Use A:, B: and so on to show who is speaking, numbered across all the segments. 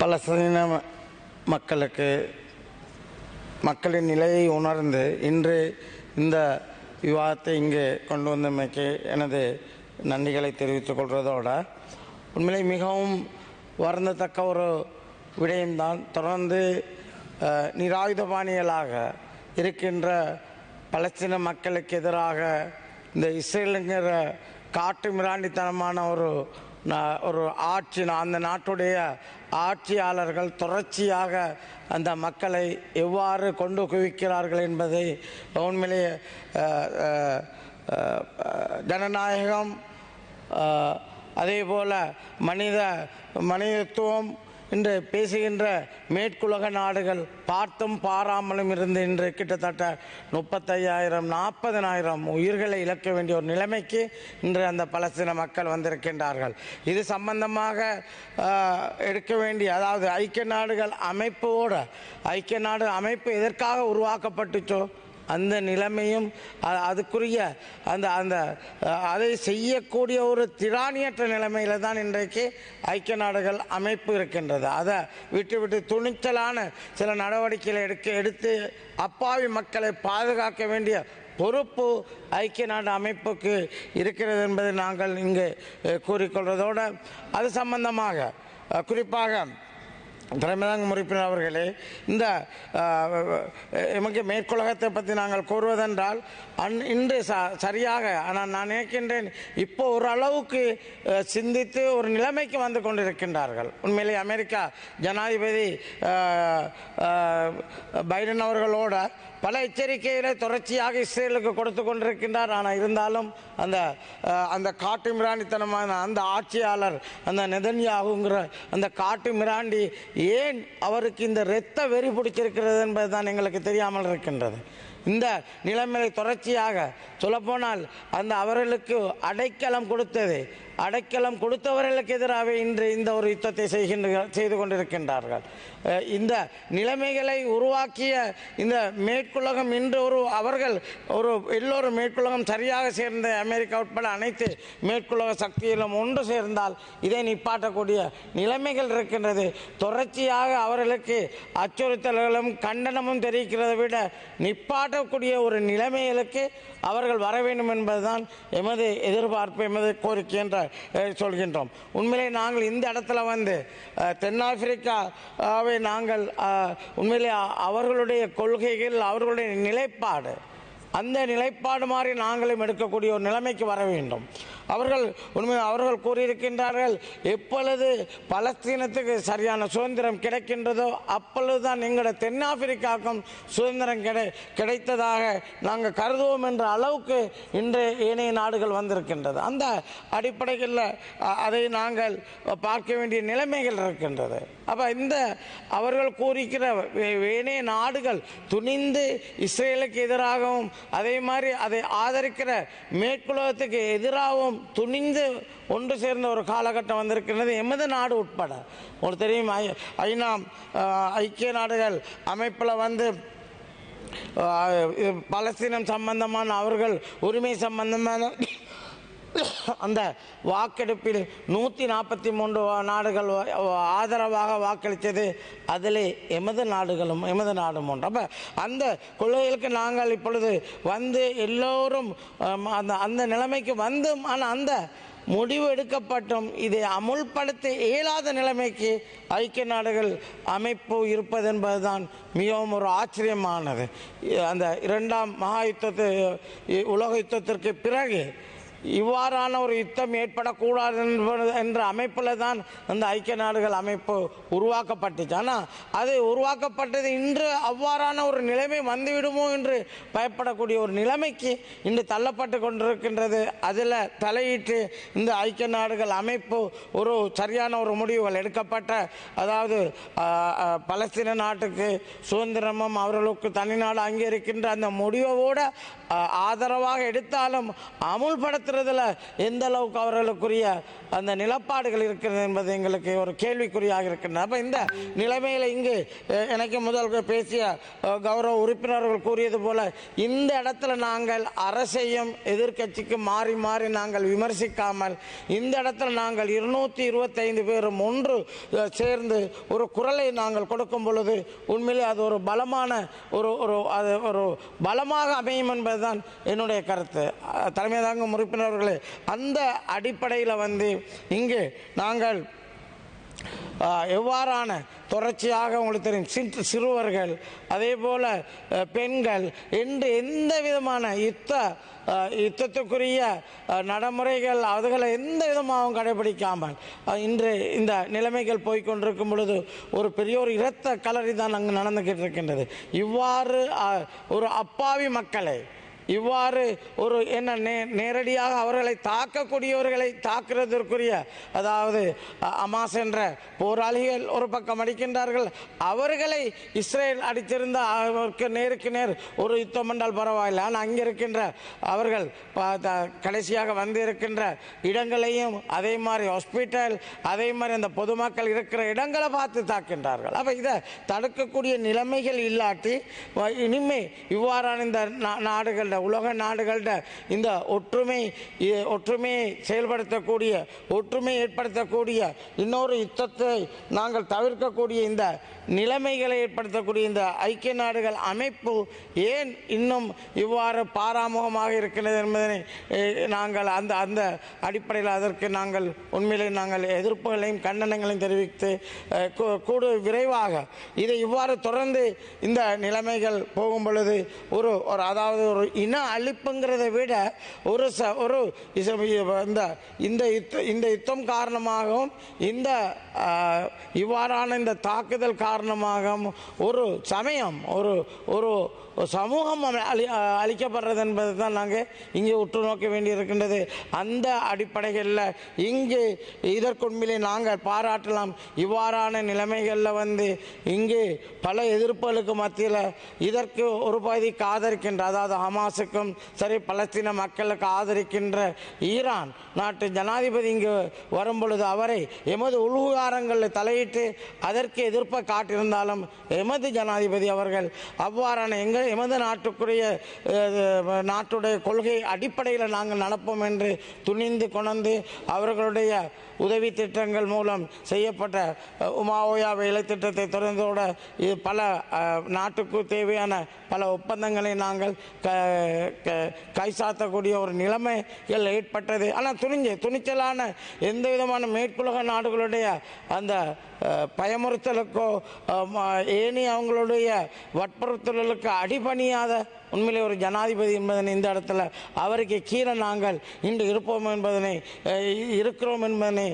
A: பலஸ்தீன ம- மக்களுக்கு மக்களின் நிலையை உணர்ந்து இன்று இந்த விவாதத்தை இங்கே கொண்டு வந்தமைக்கு எனது நன்றிகளை தெரிவித்துக் கொள்வதோடு உண்மையிலே மிகவும் வருந்தத்தக்க ஒரு விடயம்தான். தொடர்ந்து நிராயுதபாணிகளாக இருக்கின்ற பலஸ்தீன மக்களுக்கு எதிராக இந்த இஸ்ரேலுங்கிற காட்டு மிராண்டித்தனமான ஒரு ஒரு ஆட்சி அந்த நாட்டுடைய ஆட்சியாளர்கள் தொடர்ச்சியாக அந்த மக்களை எவ்வாறு கொண்டு குவிக்கிறார்கள் என்பதை உண்மையிலேயே ஜனநாயகம் அதே போல் மனித மனிதத்துவம் என்று பேசுகின்ற மேற்குலக நாடுகள் பார்த்தும் பாராமலும் இருந்து இன்று கிட்டத்தட்ட முப்பத்தையாயிரம் நாற்பதனாயிரம் உயிர்களை இழக்க வேண்டிய ஒரு நிலைமைக்கு இன்று அந்த பலஸ்தீன மக்கள் வந்திருக்கின்றார்கள். இது சம்பந்தமாக எடுக்க வேண்டிய அதாவது ஐக்கிய நாடுகள் அமைப்போட ஐக்கிய நாடு அமைப்பு எதற்காக உருவாக்கப்பட்டுச்சோ அந்த நிலைமையும் அதுக்குரிய அந்த அந்த அதை செய்யக்கூடிய ஒரு திராணியற்ற நிலைமையில தான் இன்றைக்கு ஐக்கிய நாடுகள் அமைப்பு இருக்கின்றது. அதை விட்டு விட்டு துணிச்சலான சில நடவடிக்கைகளை எடுக்க எடுத்து அப்பாவி மக்களை பாதுகாக்க வேண்டிய பொறுப்பு ஐக்கிய நாடு அமைப்புக்கு இருக்கிறது என்பதை நாங்கள் இங்கு கூறிக்கொள்வதோடு அது சம்பந்தமாக குறிப்பாக தலைமைதாங்க உறுப்பினர் அவர்களே. இந்த எமக்கு மேற்குலகத்தை பற்றி நாங்கள் கூறுவதென்றால் அன் இன்று ச சரியாக ஆனால் நான் நினைக்கின்றேன் இப்போ ஓரளவுக்கு சிந்தித்து ஒரு நிலைமைக்கு வந்து கொண்டிருக்கின்றார்கள். உண்மையிலே அமெரிக்கா ஜனாதிபதி பைடன் அவர்களோட பல எச்சரிக்கைகளை தொடர்ச்சியாக இஸ்ரேலுக்கு கொடுத்து கொண்டிருக்கின்றார். ஆனால் இருந்தாலும் அந்த அந்த காட்டு மிராண்டித்தனமான அந்த ஆட்சியாளர் அந்த நெதன்யாகுங்கிற அந்த காட்டு மிராண்டி ஏன் அவருக்கு இந்த இரத்த வெறி பிடிச்சிருக்கிறது என்பதுதான் எங்களுக்கு தெரியாமல் இருக்கின்றது. இந்த நிலைமையை தொடர்ச்சியாக சொல்லப்போனால் அந்த அவர்களுக்கு அடைக்கலம் கொடுத்தது அடைக்கலம் கொடுத்தவர்களுக்கு எதிராக இன்று இந்த ஒரு யுத்தத்தை செய்கின்ற செய்து கொண்டிருக்கின்றார்கள். இந்த நிலைமைகளை உருவாக்கிய இந்த மேற்குலகம் இன்று ஒரு அவர்கள் ஒரு எல்லோரும் மேற்குலகம் சரியாக சேர்ந்த அமெரிக்கா உட்பட அனைத்து மேற்குலக சக்தியிலும் ஒன்று சேர்ந்தால் இதை நிப்பாட்டக்கூடிய நிலைமைகள் இருக்கின்றது. தொடர்ச்சியாக அவர்களுக்கு அச்சுறுத்தல்களும் கண்டனமும் தெரிவிக்கிறதை விட நிப்பாட்டக்கூடிய ஒரு நிலைமைகளுக்கு அவர்கள் வர வேண்டும் என்பதுதான் எமது எதிர்பார்ப்பு எமது கோரிக்கை என்ற சொல்கின்றோம். உண்மையிலே நாங்கள் இந்த இடத்துல வந்து தென்னாப்பிரிக்காவை நாங்கள் உண்மையிலே அவர்களுடைய கொள்கைகள் அவர்களுடைய நிலைப்பாடு அந்த நிலைப்பாடு மாதிரி நாங்களும் எடுக்கக்கூடிய ஒரு நிலைமைக்கு வர வேண்டும். அவர்கள் உண்மை அவர்கள் கூறியிருக்கின்றார்கள் எப்பொழுது பலஸ்தீனத்துக்கு சரியான சுதந்திரம் கிடைக்கின்றதோ அப்பொழுதுதான் எங்களோட தென்னாப்பிரிக்காவுக்கும் சுதந்திரம் கிடை கிடைத்ததாக நாங்கள் கருதுவோம் என்ற அளவுக்கு இன்று ஏனைய நாடுகள் வந்திருக்கின்றது. அந்த அடிப்படையில் அதை நாங்கள் பார்க்க வேண்டிய நிலைமைகள் இருக்கின்றது. அப்போ இந்த அவர்கள் கூறிக்கிற ஏனைய நாடுகள் துணிந்து இஸ்ரேலுக்கு எதிராகவும் அதே மாதிரி அதை ஆதரிக்கிற மேற்குலகத்துக்கு எதிராகவும் துணிந்து ஒன்று சேர்ந்த ஒரு காலகட்டம் வந்திருக்கிறது எமது நாடு உட்பட. உங்களுக்கு தெரியும் ஐ- ஐநா ஐக்கிய நாடுகள் அமைப்பில் வந்து பலஸ்தீனம் சம்பந்தமான அவர்கள் உரிமை சம்பந்தமான அந்த வாக்கெடுப்பில் நூற்றி நாற்பத்தி மூன்று நாடுகள் ஆதரவாக வாக்களித்தது. அதில் எமது நாடுகளும் எமது நாடும் உண்டு. அப்போ அந்த கொள்கைகளுக்கு நாங்கள் இப்பொழுது வந்து எல்லோரும் அந்த அந்த நிலைமைக்கு வந்தும் ஆனால் அந்த முடிவு எடுக்கப்பட்டும் இதை அமுல்படுத்த இயலாத நிலைமைக்கு ஐக்கிய நாடுகள் அமைப்பு இருப்பது என்பதுதான் மிகவும் ஒரு ஆச்சரியமானது. அந்த இரண்டாம் மகா யுத்தத்து உலக யுத்தத்திற்கு பிறகு இவ்வாறான ஒரு யுத்தம் ஏற்படக்கூடாது என்பது- என்ற அமைப்பில் தான் அந்த ஐக்கிய நாடுகள் அமைப்பு உருவாக்கப்பட்டுச்சு. ஆனால் அது உருவாக்கப்பட்டது இன்று அவ்வாறான ஒரு நிலைமை வந்துவிடுமோ என்று பயப்படக்கூடிய ஒரு நிலைமைக்கு இன்று தள்ளப்பட்டு கொண்டிருக்கின்றது. அதில் தலையிட்டு இந்த ஐக்கிய நாடுகள் அமைப்பு ஒரு சரியான ஒரு முடிவுகள் எடுக்கப்பட்ட அதாவது பலஸ்தீன நாட்டுக்கு சுதந்திரமும் அவர்களுக்கு தனிநாடு அங்கீகரிக்கின்ற அந்த முடிவோட ஆதரவாக எடுத்தாலும் அமுல்படுத்த செயல்படுத்துறதுல எந்த அளவுக்கு அவர்களுக்குரிய அந்த நிலப்பாடுகள் இருக்கிறது என்பது எங்களுக்கு ஒரு கேள்விக்குறியாக இருக்கின்றன. அப்போ இந்த நிலைமையில் இங்கு எனக்கு முதல் பேசிய கௌரவ உறுப்பினர்கள் கூறியது போல இந்த இடத்துல நாங்கள் அரசையும் எதிர்க்கட்சிக்கு மாறி மாறி நாங்கள் விமர்சிக்காமல் இந்த இடத்துல நாங்கள் இருநூத்தி இருபத்தைந்து பேரும் ஒன்று சேர்ந்து ஒரு குரலை நாங்கள் கொடுக்கும் பொழுது உண்மையிலே அது ஒரு பலமான ஒரு ஒரு அது ஒரு பலமாக அமையும் என்பதுதான் என்னுடைய கருத்து. தலைமை தாங்கும் உறுப்பினர்களே அந்த அடிப்படையில் வந்து இங்கு நாங்கள் எவ்வாறான தொடர்ச்சியாக உங்களுக்கு தெரியும் சிற்று சிறுவர்கள் அதே போல் பெண்கள் என்று எந்த விதமான யுத்த யுத்தத்துக்குரிய நடைமுறைகள் அதுகளை எந்த விதமாகவும் கடைபிடிக்காமல் இன்று இந்த நிலைமைகள் போய்க்கொண்டிருக்கும் பொழுது ஒரு பெரிய ஒரு இரத்த கலரி தான் அங்கு நடந்துகிட்டு இருக்கின்றது. இவ்வாறு ஒரு அப்பாவி மக்களை இவ்வாறு ஒரு என்ன நே நேரடியாக அவர்களை தாக்கக்கூடியவர்களை தாக்குறதற்குரிய அதாவது அமாஸ் என்ற போராளிகள் ஒரு பக்கம் அடிக்கின்றார்கள். அவர்களை இஸ்ரேல் அடித்திருந்த அவருக்கு நேருக்கு நேர் ஒரு யுத்தம் என்றால் பரவாயில்லை. ஆனால் அங்கே இருக்கின்ற அவர்கள் கடைசியாக வந்து இருக்கின்ற இடங்களையும் அதே மாதிரி ஹாஸ்பிட்டல் அதே மாதிரி அந்த பொதுமக்கள் இருக்கிற இடங்களை பார்த்து தாக்கின்றார்கள். அப்போ இதை தடுக்கக்கூடிய நிலைமைகள் இல்லாட்டி வ- இனிமே இவ்வாறான இந்த நா- உலக நாடுகள்கிட்ட இந்த ஒற்றுமை ஒற்றுமையை செயல்படுத்தக்கூடிய ஒற்றுமை ஏற்படுத்தக்கூடிய இன்னொரு யுத்தத்தை நாங்கள் தவிர்க்கக்கூடிய இந்த நிலைமைகளை ஏற்படுத்தக்கூடிய இந்த ஐக்கிய நாடுகள் அமைப்பு ஏன் இன்னும் இவ்வாறு பாராமுகமாக இருக்கிறது என்பதனை நாங்கள் அந்த அந்த அடிப்படையில் அதற்கு நாங்கள் உண்மையிலே நாங்கள் எதிர்ப்புகளையும் கண்டனங்களையும் தெரிவித்து கூடு விரைவாக இதை இவ்வாறு தொடர்ந்து இந்த நிலைமைகள் போகும் பொழுது ஒரு ஒரு அதாவது ஒரு இன அழிப்புங்கிறதை விட ஒரு ச ஒரு இந்த இந்த யுத்த இந்த யுத்தம் காரணமாகவும் இந்த இவ்வாறான இந்த தாக்குதல் காரணமாகவும் ஒரு சமயம் ஒரு ஒரு சமூகம் அழி- அழிக்கப்படுறது என்பது தான் நாங்கள் இங்கே உற்று நோக்க வேண்டியிருக்கின்றது. அந்த அடிப்படைகளில் இங்கு இதற்குண்மையிலே நாங்கள் பாராட்டலாம். இவ்வாறான நிலைமைகளில் வந்து இங்கு பல எதிர்ப்புகளுக்கு மத்தியில் இதற்கு ஒரு பகுதி காதரிக்கின்ற அதாவது ஹமாஸ் ஹமாஸுக்கும் சரி பலஸ்தீன மக்களுக்கு ஆதரிக்கின்ற ஈரான் நாட்டு ஜனாதிபதி இங்கு வரும்பொழுது அவரை எமது உள்விவகாரங்களில் தலையிட்டு அதற்கு எதிர்ப்பை காட்டியிருந்தாலும் எமது ஜனாதிபதி அவர்கள் அவ்வாறான எங்கள் எமது நாட்டுக்குரிய நாட்டுடைய கொள்கை அடிப்படையில் நாங்கள் நடப்போம் என்று துணிந்து கொணர்ந்து அவர்களுடைய உதவி திட்டங்கள் மூலம் செய்யப்பட்ட உமாவோயா வேலை திட்டத்தை தொடர்ந்தோட இது பல நாட்டுக்கு தேவையான பல ஒப்பந்தங்களை நாங்கள் க கைசாத்தக்கூடிய ஒரு நிலைமைகள் ஏற்பட்டது. ஆனால் துணிஞ்சு துணிச்சலான எந்த விதமான மேற்குலக நாடுகளுடைய அந்த பயமுறுத்தலுக்கோ ஏனி அவங்களுடைய வற்புறுத்தலுக்கு அடிபணியாத உண்மையிலே ஒரு ஜனாதிபதி என்பதனை இந்த இடத்துல அவருக்கு கீழே நாங்கள் இன்று இருப்போம் என்பதனை இருக்கிறோம் என்பதனை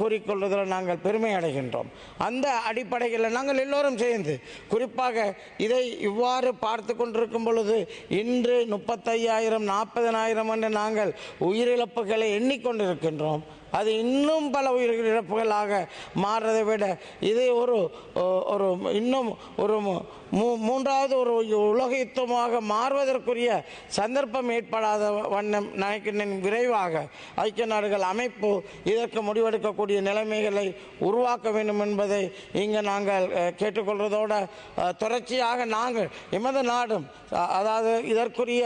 A: கூறிக்கொள்வதில் நாங்கள் பெருமை அடைகின்றோம். அந்த அடிப்படையில் நாங்கள் எல்லோரும் சேர்ந்து குறிப்பாக இதை இவ்வாறு பார்த்து கொண்டிருக்கும் பொழுது இன்று முப்பத்தையாயிரம் நாற்பதனாயிரம் என்று நாங்கள் உயிரிழப்புகளை எண்ணிக்கொண்டிருக்கின்றோம். அது இன்னும் பல உயிர்கள் இழப்புகளாக மாறுறதை விட இது ஒரு ஒரு இன்னும் ஒரு மூ- மூன்றாவது ஒரு உலக யுத்தமாக மாறுவதற்குரிய சந்தர்ப்பம் ஏற்படாத வண்ணம் நினைக்கின்றேன் விரைவாக. ஐக்கிய நாடுகள் அமைப்பு இதற்கு முடிவெடுக்கக்கூடிய நிலைமைகளை உருவாக்க வேண்டும் என்பதை இங்கே நாங்கள் கேட்டுக்கொள்வதோடு கேட்டுக்கொள்வதோட தொடர்ச்சியாக நாங்கள் எமது நாடும் அதாவது இதற்குரிய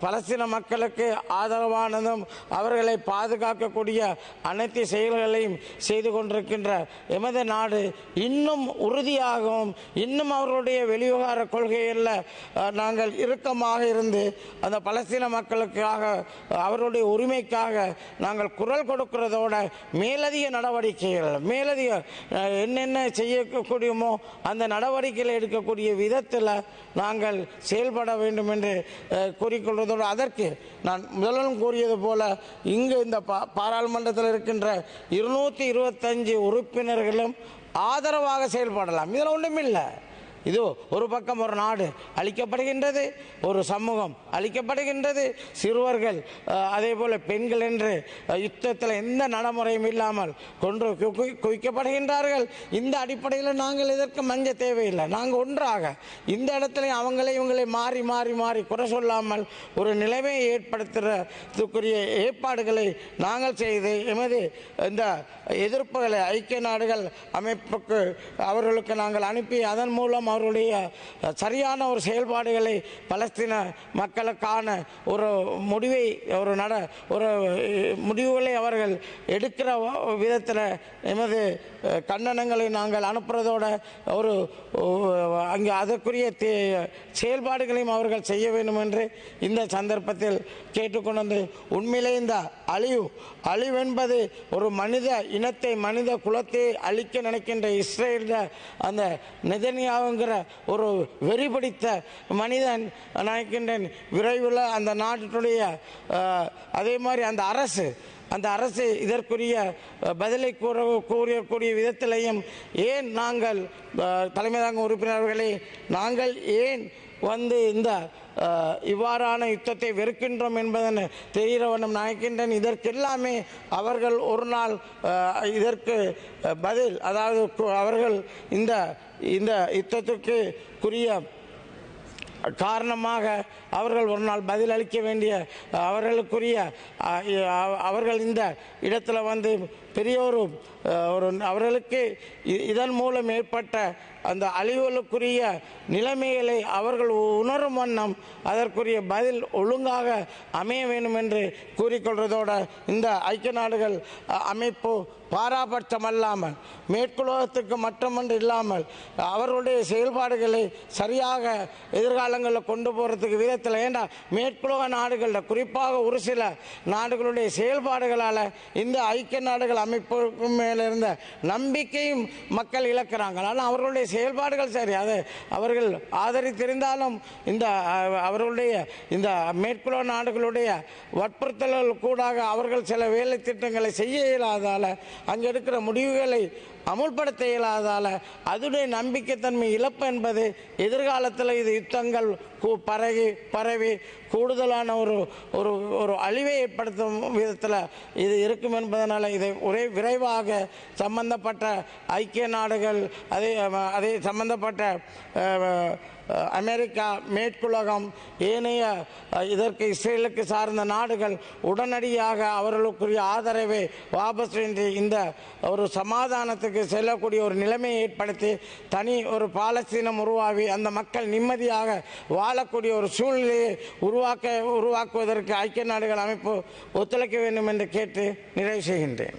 A: பலஸ்தீன மக்களுக்கு ஆதரவானதும் அவர்களை பாதுகாக்க இருக்கக்கூடிய அனைத்து செயல்களையும் செய்து கொண்டிருக்கின்ற எமது நாடு இன்னும் உறுதியாகவும் இன்னும் அவர்களுடைய வெளிவிவகார கொள்கையில் நாங்கள் இறுக்கமாக இருந்து அந்த பலஸ்தீன மக்களுக்காக அவருடைய அவர்களுடைய உரிமைக்காக நாங்கள் குரல் கொடுக்கிறதோட மேலதிக நடவடிக்கைகள் மேலதிக என்னென்ன செய்யக்கூடியமோ அந்த நடவடிக்கைகளை எடுக்கக்கூடிய விதத்தில் நாங்கள் செயல்பட வேண்டும் என்று கூறிக்கொள்வதோடு அதற்கு நான் முதலும் கூறியது போல இங்கு இந்த பாராளுமன்றத்தில் இருக்கின்ற இருநூற்றி இருபத்தஞ்சு உறுப்பினர்களும் ஆதரவாக செயல்படலாம். இதில் ஒன்றுமில்லை இது ஒரு பக்கம் ஒரு நாடு அழிக்கப்படுகின்றது ஒரு சமூகம் அழிக்கப்படுகின்றது. சிறுவர்கள் அதே போல பெண்கள் என்று யுத்தத்தில் எந்த நடைமுறையும் இல்லாமல் கொன்று கு- குவிக்கப்படுகின்றார்கள். இந்த அடிப்படையில் நாங்கள் இதற்கு மஞ்ச தேவையில்லை? நாங்கள் ஒன்றாக இந்த இடத்துல அவங்களே இவங்களை மாறி மாறி மாறி குறை சொல்லாமல் ஒரு நிலைமையை ஏற்படுத்துறதுக்குரிய ஏற்பாடுகளை நாங்கள் செய்து எமது இந்த எதிர்ப்புகளை ஐக்கிய நாடுகள் அமைப்புக்கு அவர்களுக்கு நாங்கள் அனுப்பி அதன் மூலம் அவருடைய சரியான ஒரு செயல்பாடுகளை பலஸ்தீன மக்களுக்கான ஒரு முடிவை ஒரு நட ஒரு முடிவுகளை அவர்கள் எடுக்கிற விதத்தில் எமது கண்டனங்களை நாங்கள் அனுப்புறதோட ஒரு அங்கே அதற்குரிய தே- செயல்பாடுகளையும் அவர்கள் செய்ய வேண்டும் என்று இந்த சந்தர்ப்பத்தில் கேட்டுக்கொண்டு வந்து உண்மையிலே இந்த அழிவு அழிவு என்பது ஒரு மனித இனத்தை மனித குலத்தை அழிக்க நினைக்கின்ற இஸ்ரேல அந்த என்கிற ஒரு வெறி பிடித்த மனிதன் நினைக்கின்றேன் விரைவில் அந்த நாட்டுடைய அதே மாதிரி அந்த அரசு அந்த அரசு இதற்குரிய பதிலை கூற கூறக்கூடிய விதத்திலையும் ஏன் நாங்கள் அஹ், தலைமை தாங்கும் உறுப்பினர்களே நாங்கள் ஏன் வந்து இந்த இவ்வாறான யுத்தத்தை வெறுக்கின்றோம் என்பதன் தெரிகிறவனும் வண்ணம் நினைக்கின்றேன். இதற்கெல்லாமே அவர்கள் ஒரு நாள் இதற்கு பதில் அதாவது கு- அவர்கள் இந்த இந்த யுத்தத்திற்கு குறிய காரணமாக அவர்கள் ஒரு நாள் பதில் அளிக்க வேண்டிய அவர்களுக்குரிய அவர்கள் இந்த இடத்துல வந்து பெரிய ஒரு ஒரு அவர்களுக்கு இதன் மூலம் ஏற்பட்ட அந்த அழிவுகளுக்குரிய நிலைமைகளை அவர்கள் உணரும் வண்ணம் அதற்குரிய பதில் ஒழுங்காக அமைய வேண்டும் என்று கூறிக்கொள்வதோட இந்த ஐக்கிய நாடுகள் அமைப்பு பாராபட்சம் அல்லாமல் மேற்குலகத்துக்கு மட்டுமன்று இல்லாமல் அவர்களுடைய செயல்பாடுகளை சரியாக எதிர்காலங்களில் கொண்டு போகிறதுக்கு விதத்தில் ஏண்டா மேற்குலோக நாடுகளில் குறிப்பாக ஒரு சில நாடுகளுடைய செயல்பாடுகளால் இந்த ஐக்கிய நாடுகள் அமைப்புக்கு மேலே இருந்த நம்பிக்கையும் மக்கள் இழக்கிறாங்க. ஆனால் அவர்களுடைய செயல்பாடுகள் சரி. அது அவர்கள் ஆதரித்திருந்தாலும் இந்த அவர்களுடைய இந்த மேற்குலோக நாடுகளுடைய வற்புறுத்தல்கள் கூடாக அவர்கள் சில வேலை திட்டங்களை செய்ய இயலாதால் அங்கே இருக்கிற முடிவுகளை அமுல்படுத்த இயலாதால் அதனுடைய நம்பிக்கைத்தன்மை இழப்பு என்பது எதிர்காலத்தில் இது யுத்தங்கள் கூ- பரவி பரவி கூடுதலான ஒரு ஒரு ஒரு அழிவை ஏற்படுத்தும் விதத்தில் இது இருக்கும் என்பதனால் இதை ஒரே விரைவாக சம்பந்தப்பட்ட ஐக்கிய நாடுகள் அதே அதே சம்பந்தப்பட்ட அமெரிக்கா மேற்குலகம் ஏனைய இதற்கு இஸ்ரேலுக்கு சார்ந்த நாடுகள் உடனடியாக அவர்களுக்குரிய ஆதரவை வாபஸ் என்று இந்த ஒரு சமாதானத்துக்கு செல்லக்கூடிய ஒரு நிலைமையை ஏற்படுத்தி தனி ஒரு பாலஸ்தீனம் உருவாகி அந்த மக்கள் நிம்மதியாக வாழக்கூடிய ஒரு சூழ்நிலையை உருவாக்க உருவாக்குவதற்கு ஐக்கிய நாடுகள் அமைப்பு ஒத்துழைக்க வேண்டும் என்று கேட்டு நிறைவு செய்கின்றேன்.